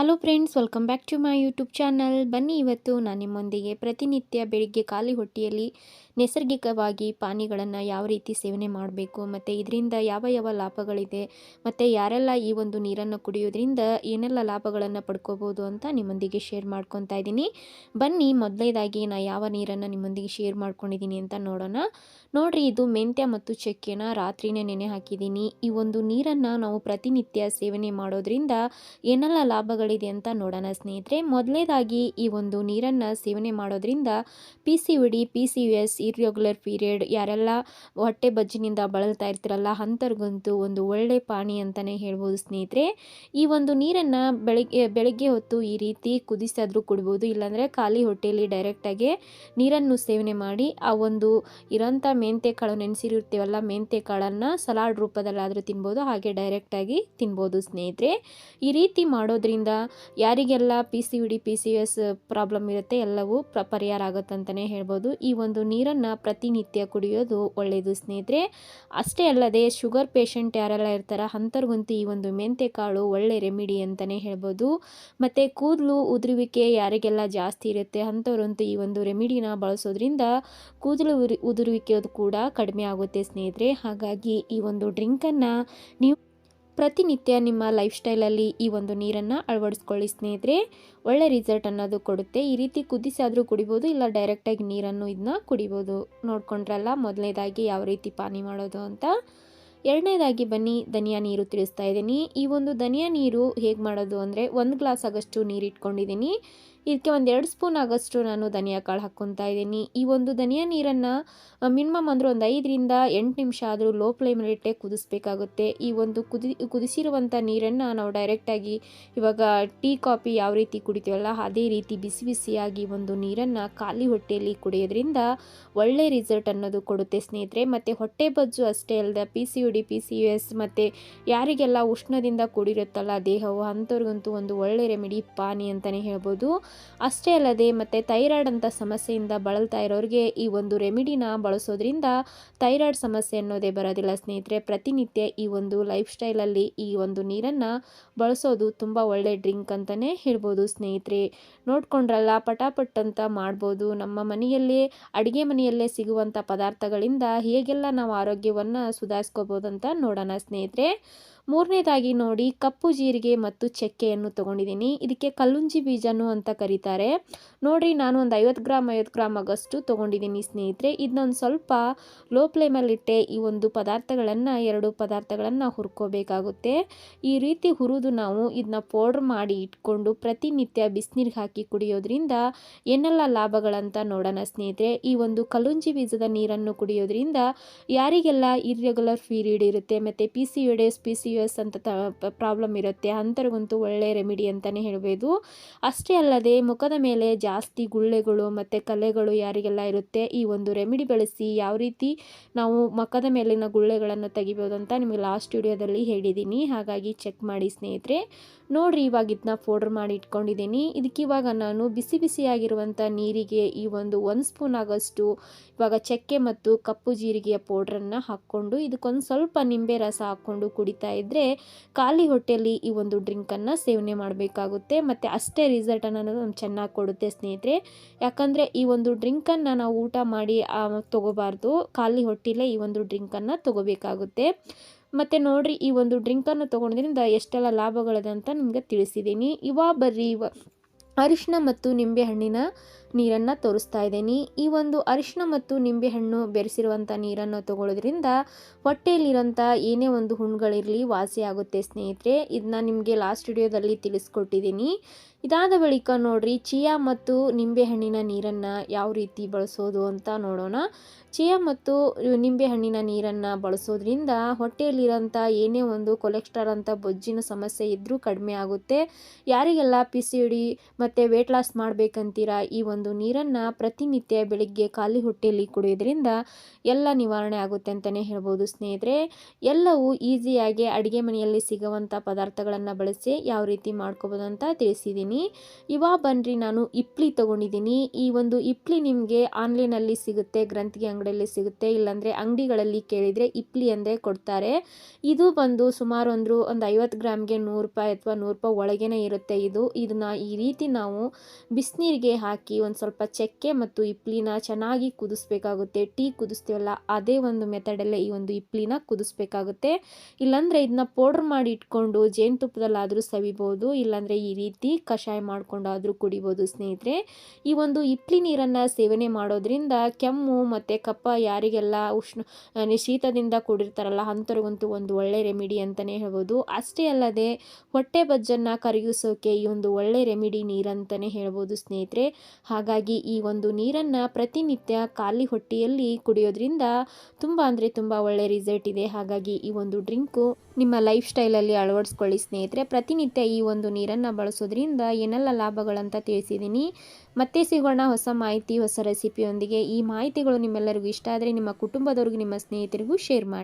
Hello friends welcome back to my YouTube channel ಬನ್ನಿ ಇವತ್ತು ನಾನು ನಿಮ್ಮೊಂದಿಗೆ ಪ್ರತಿನಿತ್ಯ ಬೆಳಿಗ್ಗೆ ಖಾಲಿ ಹೊಟ್ಟೆಯಲ್ಲಿ ನೈಸರ್ಗಿಕವಾಗಿ ಪಾನೀಯಗಳನ್ನು ಯಾವ ರೀತಿ ಸೇವನೆ ಮಾಡಬೇಕು, ಮತ್ತು ಇದರಿಂದ ಯಾವ ಯಾವ ಲಾಭಗಳಿದೆ, ಮತ್ತು ಯಾರೆಲ್ಲ ಈ ಒಂದು ನೀರನ್ನು ಕುಡಿಯೋದ್ರಿಂದ ಏನೆಲ್ಲ ಲಾಭಗಳನ್ನು ಪಡ್ಕೋಬೋದು ಅಂತ ನಿಮ್ಮೊಂದಿಗೆ ಶೇರ್ ಮಾಡ್ಕೊತಾ ಇದ್ದೀನಿ. ಬನ್ನಿ, ಮೊದಲೇದಾಗಿ ನಾನು ಯಾವ ನೀರನ್ನು ನಿಮ್ಮೊಂದಿಗೆ ಶೇರ್ ಮಾಡ್ಕೊಂಡಿದ್ದೀನಿ ಅಂತ ನೋಡೋಣ. ನೋಡಿರಿ, ಇದು ಮೆಂತ್ಯ ಮತ್ತು ಚಕ್ಕೆನ ರಾತ್ರಿನೇ ನೆನೆ ಹಾಕಿದ್ದೀನಿ. ಈ ಒಂದು ನೀರನ್ನು ನಾವು ಪ್ರತಿನಿತ್ಯ ಸೇವನೆ ಮಾಡೋದ್ರಿಂದ ಏನೆಲ್ಲ ಲಾಭಗಳಿದೆ ಅಂತ ನೋಡೋಣ ಸ್ನೇಹಿತರೆ. ಮೊದಲೇದಾಗಿ ಈ ಒಂದು ನೀರನ್ನು ಸೇವನೆ ಮಾಡೋದ್ರಿಂದ P C U D P C S irregular period ಯಾರೆಲ್ಲ ಹೊಟ್ಟೆ ಬಜ್ಜಿನಿಂದ ಬಳಲ್ತಾ ಇರ್ತಿರಲ್ಲ ಅಂಥವ್ರಿಗಂತೂ ಒಂದು ಒಳ್ಳೆ ಪಾನಿ ಅಂತಲೇ ಹೇಳ್ಬೋದು ಸ್ನೇಹಿತರೆ. ಈ ಒಂದು ನೀರನ್ನು ಬೆಳಗ್ಗೆ ಬೆಳಗ್ಗೆ ಹೊತ್ತು ಈ ರೀತಿ ಕುದಿಸಾದರೂ ಕುಡ್ಬೋದು, ಇಲ್ಲಾಂದರೆ ಖಾಲಿ ಹೊಟ್ಟೆಯಲ್ಲಿ ಡೈರೆಕ್ಟಾಗಿ ನೀರನ್ನು ಸೇವನೆ ಮಾಡಿ ಆ ಒಂದು ಇರೋಂಥ ಮೆಂತೆ ಕಾಳು ನೆನೆಸಿರ್ತೀವಲ್ಲ ಮೆಂತೆ ಕಾಳನ್ನು ಸಲಾಡ್ ರೂಪದಲ್ಲಾದರೂ ತಿನ್ಬೋದು, ಹಾಗೆ ಡೈರೆಕ್ಟಾಗಿ ತಿನ್ಬೋದು ಸ್ನೇಹಿತರೆ. ಈ ರೀತಿ ಮಾಡೋದ್ರಿಂದ ಯಾರಿಗೆಲ್ಲ P C D P C S problem ಇರುತ್ತೆ, ಎಲ್ಲವೂ ಪ್ರ, ಪರಿಹಾರ ಆಗುತ್ತಂತಲೇ ಹೇಳ್ಬೋದು. ಈ ಒಂದು ನೀರನ್ನು ಪ್ರತಿನಿತ್ಯ ಕುಡಿಯೋದು ಒಳ್ಳೆಯದು ಸ್ನೇಹಿತರೆ. ಅಷ್ಟೇ ಅಲ್ಲದೆ ಶುಗರ್ ಪೇಷಂಟ್ ಯಾರೆಲ್ಲ ಇರ್ತಾರ ಅಂಥವ್ರಿಗಂತೂ ಈ ಒಂದು ಮೆಂತೆ ಕಾಳು ಒಳ್ಳೆ ರೆಮಿಡಿ ಅಂತಲೇ ಹೇಳ್ಬೋದು. ಮತ್ತು ಕೂದಲು ಉದುರುವಿಕೆ ಯಾರಿಗೆಲ್ಲ ಜಾಸ್ತಿ ಇರುತ್ತೆ ಅಂಥವ್ರಂತೂ ಈ ಒಂದು ರೆಮಿಡಿನ ಬಳಸೋದ್ರಿಂದ ಕೂದಲು ಉದುರುವಿಕೆ ಕೂಡ ಕಡಿಮೆ ಆಗುತ್ತೆ ಸ್ನೇಹಿತರೆ. ಹಾಗಾಗಿ ಈ ಒಂದು ಡ್ರಿಂಕನ್ನು ನೀವು ಪ್ರತಿನಿತ್ಯ ನಿಮ್ಮ ಲೈಫ್ ಸ್ಟೈಲಲ್ಲಿ ಈ ಒಂದು ನೀರನ್ನು ಅಳವಡಿಸ್ಕೊಳ್ಳಿ ಸ್ನೇಹಿತರೆ. ಒಳ್ಳೆ ರಿಸಲ್ಟ್ ಅನ್ನೋದು ಕೊಡುತ್ತೆ. ಈ ರೀತಿ ಕುದಿಸಿ ಆದರೂ ಕುಡಿಬೋದು, ಇಲ್ಲ ಡೈರೆಕ್ಟಾಗಿ ನೀರನ್ನು ಇದನ್ನ ಕುಡಿಬೋದು. ನೋಡ್ಕೊಂಡ್ರಲ್ಲ, ಮೊದಲನೇದಾಗಿ ಯಾವ ರೀತಿ ಪಾನಿ ಮಾಡೋದು ಅಂತ. ಎರಡನೇದಾಗಿ ಬನ್ನಿ, ಧನಿಯಾ ನೀರು ತಿಳಿಸ್ತಾ ಇದ್ದೀನಿ. ಈ ಒಂದು ಧನಿಯಾ ನೀರು ಹೇಗೆ ಮಾಡೋದು ಅಂದರೆ, ಒಂದು ಗ್ಲಾಸ್ ಆಗಷ್ಟು ನೀರು ಇಟ್ಕೊಂಡಿದ್ದೀನಿ ಇದಕ್ಕೆ ಒಂದು ಎರಡು ಸ್ಪೂನ್ ಆಗೋಷ್ಟು ನಾನು ಧನಿಯಾ ಕಾಳು ಹಾಕ್ಕೊತಾ ಇದ್ದೀನಿ. ಈ ಒಂದು ಧನಿಯಾ ನೀರನ್ನು ಮಿನಿಮಮ್ ಅಂದರೆ ಒಂದು ಐದರಿಂದ ಎಂಟು ನಿಮಿಷ ಆದರೂ ಲೋ ಫ್ಲೇಮಲ್ಲಿಟ್ಟೆ ಕುದಿಸ್ಬೇಕಾಗುತ್ತೆ. ಈ ಒಂದು ಕುದಿ ಕುದಿಸಿರುವಂಥ ನೀರನ್ನು ನಾವು ಡೈರೆಕ್ಟಾಗಿ ಇವಾಗ ಟೀ, ಕಾಫಿ ಯಾವ ರೀತಿ ಕುಡಿತೀವಲ್ಲ ಅದೇ ರೀತಿ ಬಿಸಿ ಬಿಸಿಯಾಗಿ ಒಂದು ನೀರನ್ನು ಖಾಲಿ ಹೊಟ್ಟೆಯಲ್ಲಿ ಕುಡಿಯೋದ್ರಿಂದ ಒಳ್ಳೆ ರಿಸಲ್ಟ್ ಅನ್ನೋದು ಕೊಡುತ್ತೆ ಸ್ನೇಹಿತರೆ. ಮತ್ತು ಹೊಟ್ಟೆ ಬಜ್ಜು ಅಷ್ಟೇ ಅಲ್ಲದೆ P C U D P C U S ಮತ್ತು ಯಾರಿಗೆಲ್ಲ ಉಷ್ಣದಿಂದ ಕೂಡಿರುತ್ತಲ್ಲ ದೇಹವು, ಅಂಥವ್ರಿಗಂತೂ ಒಂದು ಒಳ್ಳೆ ರೆಮಿಡಿ ಪಾನಿ ಅಂತಲೇ ಹೇಳ್ಬೋದು. ಅಷ್ಟೇ ಅಲ್ಲದೆ ಮತ್ತು ಥೈರಾಯ್ಡ್ ಅಂತ ಸಮಸ್ಯೆಯಿಂದ ಬಳಲ್ತಾ ಇರೋರಿಗೆ ಈ ಒಂದು ರೆಮಿಡಿನ ಬಳಸೋದ್ರಿಂದ ಥೈರಾಯ್ಡ್ ಸಮಸ್ಯೆ ಅನ್ನೋದೇ ಬರೋದಿಲ್ಲ ಸ್ನೇಹಿತರೆ. ಪ್ರತಿನಿತ್ಯ ಈ ಒಂದು ಲೈಫ್ ಸ್ಟೈಲಲ್ಲಿ ಈ ಒಂದು ನೀರನ್ನು ಬಳಸೋದು ತುಂಬ ಒಳ್ಳೆ ಡ್ರಿಂಕ್ ಅಂತಲೇ ಹೇಳ್ಬೋದು ಸ್ನೇಹಿತರೆ. ನೋಡ್ಕೊಂಡ್ರಲ್ಲ, ಪಟಾಪಟ್ ಅಂತ ಮಾಡ್ಬೋದು. ನಮ್ಮ ಮನೆಯಲ್ಲೇ, ಅಡುಗೆ ಮನೆಯಲ್ಲೇ ಸಿಗುವಂಥ ಪದಾರ್ಥಗಳಿಂದ ಹೇಗೆಲ್ಲ ನಾವು ಆರೋಗ್ಯವನ್ನು ಸುಧಾರಿಸ್ಕೋಬೋದು ಅಂತ ನೋಡೋಣ ಸ್ನೇಹಿತರೆ. ಮೂರನೇದಾಗಿ ನೋಡಿ ಕಪ್ಪು ಜೀರಿಗೆ ಮತ್ತು ಚಕ್ಕೆಯನ್ನು ತಗೊಂಡಿದ್ದೀನಿ. ಇದಕ್ಕೆ ಕಲ್ಲುಂಜಿ ಬೀಜನು ಅಂತ ಕರೀತಾರೆ. ನೋಡಿರಿ, ನಾನು ಒಂದು ಐವತ್ತು ಗ್ರಾಮ್ ಐವತ್ತು ಗ್ರಾಮ್ ಆಗಷ್ಟು ತೊಗೊಂಡಿದ್ದೀನಿ ಸ್ನೇಹಿತರೆ. ಇದನ್ನೊಂದು ಸ್ವಲ್ಪ ಲೋ ಫ್ಲೇಮಲ್ಲಿಟ್ಟೆ ಈ ಒಂದು ಪದಾರ್ಥಗಳನ್ನು, ಎರಡು ಪದಾರ್ಥಗಳನ್ನು ಹುರ್ಕೋಬೇಕಾಗುತ್ತೆ. ಈ ರೀತಿ ಹುರಿದು ನಾವು ಇದನ್ನ ಪೌಡ್ರ್ ಮಾಡಿ ಇಟ್ಕೊಂಡು ಪ್ರತಿನಿತ್ಯ ಬಿಸಿನೀರಿಗೆ ಹಾಕಿ ಕುಡಿಯೋದ್ರಿಂದ ಏನೆಲ್ಲ ಲಾಭಗಳಂತ ನೋಡೋಣ ಸ್ನೇಹಿತರೆ. ಈ ಒಂದು ಕಲ್ಲುಂಜಿ ಬೀಜದ ನೀರನ್ನು ಕುಡಿಯೋದ್ರಿಂದ ಯಾರಿಗೆಲ್ಲ ಇರ್ರೆಗ್ಯುಲರ್ ಪೀರಿಯಡ್ ಇರುತ್ತೆ, ಮತ್ತು P C U days P C S ಅಂತ ಪ್ರಾಬ್ಲಮ್ ಇರುತ್ತೆ. ಅಂಥವ್ರಿಗಂತೂ ಒಳ್ಳೆ ರೆಮಿಡಿ ಅಂತಲೇ ಹೇಳ್ಬೋದು. ಅಷ್ಟೇ ಅಲ್ಲದೆ ಮುಖದ ಮೇಲೆ ಜಾಸ್ತಿ ಗುಳ್ಳೆಗಳು ಮತ್ತು ಕಲೆಗಳು ಯಾರಿಗೆಲ್ಲ ಇರುತ್ತೆ, ಈ ಒಂದು ರೆಮಿಡಿ ಬಳಸಿ ಯಾವ ರೀತಿ ನಾವು ಮುಖದ ಮೇಲಿನ ಗುಳ್ಳೆಗಳನ್ನು ತೆಗಿಬೋದು ಅಂತ ನಿಮಗೆ ಲಾಸ್ಟ್ ವಿಡಿಯೋದಲ್ಲಿ ಹೇಳಿದ್ದೀನಿ. ಹಾಗಾಗಿ ಚೆಕ್ ಮಾಡಿ ಸ್ನೇಹಿತರೆ. ನೋಡ್ರಿ, ಇವಾಗ ಇದನ್ನ ಪೌಡ್ರ್ ಮಾಡಿ ಇಟ್ಕೊಂಡಿದ್ದೀನಿ. ಇದಕ್ಕೆ ಇವಾಗ ನಾನು ಬಿಸಿ ಬಿಸಿಯಾಗಿರುವಂಥ ನೀರಿಗೆ ಈ ಒಂದು ಒಂದು ಸ್ಪೂನ್ ಆಗೋಷ್ಟು ಇವಾಗ ಚಕ್ಕೆ ಮತ್ತು ಕಪ್ಪು ಜೀರಿಗೆಯ ಪೌಡ್ರನ್ನು ಹಾಕ್ಕೊಂಡು ಇದಕ್ಕೊಂದು ಸ್ವಲ್ಪ ನಿಂಬೆ ರಸ ಹಾಕ್ಕೊಂಡು ಕುಡಿತಾ ಇದ್ದರೆ ಖಾಲಿ ಹೊಟ್ಟೆಯಲ್ಲಿ ಈ ಒಂದು ಡ್ರಿಂಕನ್ನು ಸೇವನೆ ಮಾಡಬೇಕಾಗುತ್ತೆ. ಮತ್ತು ಅಷ್ಟೇ ರಿಸಲ್ಟ್ ಅನ್ನೋದು ಚೆನ್ನಾಗಿ ಕೊಡುತ್ತೆ ಸ್ನೇಹಿತರೆ. ಯಾಕಂದರೆ ಈ ಒಂದು ಡ್ರಿಂಕನ್ನು ನಾವು ಊಟ ಮಾಡಿ ತೊಗೋಬಾರ್ದು. ಖಾಲಿ ಹೊಟ್ಟೆಲೇ ಈ ಒಂದು ಡ್ರಿಂಕನ್ನು ತೊಗೋಬೇಕಾಗುತ್ತೆ. ಮತ್ತು ನೋಡಿರಿ, ಈ ಒಂದು ಡ್ರಿಂಕನ್ನು ತೊಗೊಂಡ್ರಿಂದ ಎಷ್ಟೆಲ್ಲ ಲಾಭಗಳಿದೆ ಅಂತ ನಿಮಗೆ ತಿಳಿಸಿದ್ದೀನಿ. ಇವಾಗ ಬರ್ರಿ, ಇವ ಅರಿಶಿನ ಮತ್ತು ನಿಂಬೆಹಣ್ಣಿನ ನೀರನ್ನು ತೋರಿಸ್ತಾ ಇದ್ದೀನಿ ಈ ಒಂದು ಅರಿಶಿನ ಮತ್ತು ನಿಂಬೆಹಣ್ಣು ಬೆರೆಸಿರುವಂಥ ನೀರನ್ನು ತಗೊಳ್ಳೋದ್ರಿಂದ ಹೊಟ್ಟೆಯಲ್ಲಿರೋಂಥ ಏನೇ ಒಂದು ಹುಣ್ಣುಗಳಿರಲಿ ವಾಸಿ ಆಗುತ್ತೆ ಸ್ನೇಹಿತರೆ. ಇದನ್ನ ನಿಮಗೆ ಲಾಸ್ಟ್ ವಿಡಿಯೋದಲ್ಲಿ ತಿಳಿಸ್ಕೊಟ್ಟಿದ್ದೀನಿ. ಇದಾದ ಬಳಿಕ ನೋಡ್ರಿ, ಚಿಯಾ ಮತ್ತು ನಿಂಬೆಹಣ್ಣಿನ ನೀರನ್ನು ಯಾವ ರೀತಿ ಬಳಸೋದು ಅಂತ ನೋಡೋಣ. ಚಿಯಾ ಮತ್ತು ನಿಂಬೆಹಣ್ಣಿನ ನೀರನ್ನು ಬಳಸೋದ್ರಿಂದ ಹೊಟ್ಟೆಯಲ್ಲಿರೋಂಥ ಏನೇ ಒಂದು ಕೊಲೆಸ್ಟ್ರಾಲ್ ಅಂತ ಬೊಜ್ಜಿನ ಸಮಸ್ಯೆ ಇದ್ದರೂ ಕಡಿಮೆ ಆಗುತ್ತೆ. ಯಾರಿಗೆಲ್ಲ ಪಿ ಸಿ ಡಿ ಮತ್ತು ವೇಟ್ ಲಾಸ್ ಮಾಡಬೇಕಂತೀರಾ ಈ ಒಂದು ಒಂದು ನೀರನ್ನು ಪ್ರತಿನಿತ್ಯ ಬೆಳಿಗ್ಗೆ ಖಾಲಿ ಹೊಟ್ಟೆಯಲ್ಲಿ ಕುಡಿಯೋದ್ರಿಂದ ಎಲ್ಲ ನಿವಾರಣೆ ಆಗುತ್ತೆ ಅಂತಲೇ ಹೇಳ್ಬೋದು. ಸ್ನೇಹಿತರೆ, ಎಲ್ಲವೂ ಈಸಿಯಾಗಿ ಅಡುಗೆ ಮನೆಯಲ್ಲಿ ಸಿಗುವಂಥ ಪದಾರ್ಥಗಳನ್ನು ಬಳಸಿ ಯಾವ ರೀತಿ ಮಾಡ್ಕೋಬೋದು ಅಂತ ತಿಳಿಸಿದ್ದೀನಿ. ಇವಾಗ ಬನ್ನಿರಿ ನಾನು ಇಪ್ಲಿ ತೊಗೊಂಡಿದ್ದೀನಿ. ಈ ಒಂದು ಇಪ್ಲಿ ನಿಮಗೆ ಆನ್ಲೈನಲ್ಲಿ ಸಿಗುತ್ತೆ, ಗ್ರಂಥಿಗೆ ಅಂಗಡಿಯಲ್ಲಿ ಸಿಗುತ್ತೆ, ಇಲ್ಲಾಂದರೆ ಅಂಗಡಿಗಳಲ್ಲಿ ಕೇಳಿದರೆ ಇಪ್ಲಿ ಅಂದರೆ ಕೊಡ್ತಾರೆ. ಇದು ಬಂದು ಸುಮಾರು ಒಂದು ಒಂದು ಐವತ್ತು ಗ್ರಾಮ್ಗೆ ನೂರು ರೂಪಾಯಿ ಅಥವಾ ನೂರು ರೂಪಾಯಿ ಒಳಗೇನೆ ಇರುತ್ತೆ ಇದು. ಇದನ್ನ ಈ ರೀತಿ ನಾವು ಬಿಸಿನೀರಿಗೆ ಹಾಕಿ ಒಂದು ಸ್ವಲ್ಪ ಚಕ್ಕೆ ಮತ್ತು ಇಪ್ಲಿನ ಚೆನ್ನಾಗಿ ಕುದಿಸ್ಬೇಕಾಗುತ್ತೆ. ಟೀ ಕುದಿಸ್ತೀವಲ್ಲ, ಅದೇ ಒಂದು ಮೆಥಡಲ್ಲೇ ಈ ಒಂದು ಇಪ್ಲಿನ ಕುದಿಸ್ಬೇಕಾಗುತ್ತೆ. ಇಲ್ಲಾಂದರೆ ಇದನ್ನ ಪೌಡ್ರ್ ಮಾಡಿ ಇಟ್ಕೊಂಡು ಜೇನುತುಪ್ಪದಲ್ಲಾದರೂ ಸವಿಬೋದು, ಇಲ್ಲಾಂದರೆ ಈ ರೀತಿ ಕಷಾಯ ಮಾಡ್ಕೊಂಡಾದರೂ ಕುಡಿಬೋದು ಸ್ನೇಹಿತರೆ. ಈ ಒಂದು ಇಪ್ಲಿ ನೀರನ್ನು ಸೇವನೆ ಮಾಡೋದ್ರಿಂದ ಕೆಮ್ಮು ಮತ್ತು ಕಪ್ಪ ಯಾರಿಗೆಲ್ಲ ಉಷ್ಣ ಶೀತದಿಂದ ಕೂಡಿರ್ತಾರಲ್ಲ, ಅಂಥವ್ರಿಗಂತೂ ಒಂದು ಒಳ್ಳೆ ರೆಮಿಡಿ ಅಂತಲೇ ಹೇಳ್ಬೋದು. ಅಷ್ಟೇ ಅಲ್ಲದೆ ಹೊಟ್ಟೆ ಬಜ್ಜನ್ನು ಕರಗಿಸೋಕೆ ಈ ಒಂದು ಒಳ್ಳೆ ರೆಮಿಡಿ ನೀರಂತಲೇ ಹೇಳ್ಬೋದು ಸ್ನೇಹಿತರೆ. ಹಾಗಾಗಿ ಈ ಒಂದು ನೀರನ್ನು ಪ್ರತಿನಿತ್ಯ ಖಾಲಿ ಹೊಟ್ಟೆಯಲ್ಲಿ ಕುಡಿಯೋದ್ರಿಂದ ತುಂಬ ಅಂದರೆ ತುಂಬ ಒಳ್ಳೆ ರಿಸಲ್ಟ್ ಇದೆ. ಹಾಗಾಗಿ ಈ ಒಂದು ಡ್ರಿಂಕು ನಿಮ್ಮ ಲೈಫ್ ಸ್ಟೈಲಲ್ಲಿ ಅಳವಡಿಸ್ಕೊಳ್ಳಿ ಸ್ನೇಹಿತರೆ. ಪ್ರತಿನಿತ್ಯ ಈ ಒಂದು ನೀರನ್ನು ಬಳಸೋದ್ರಿಂದ ಏನೆಲ್ಲ ಲಾಭಗಳಂತ ತಿಳಿಸಿದ್ದೀನಿ. ಮತ್ತೆ ಸಿಗೋಣ ಹೊಸ ಮಾಹಿತಿ, ಹೊಸ ರೆಸಿಪಿಯೊಂದಿಗೆ ಈ ಮಾಹಿತಿಗಳು ನಿಮ್ಮೆಲ್ಲರಿಗೂ ಇಷ್ಟ ಆದರೆ ನಿಮ್ಮ ಕುಟುಂಬದವ್ರಿಗೂ, ನಿಮ್ಮ ಸ್ನೇಹಿತರಿಗೂ ಶೇರ್ ಮಾಡಿ.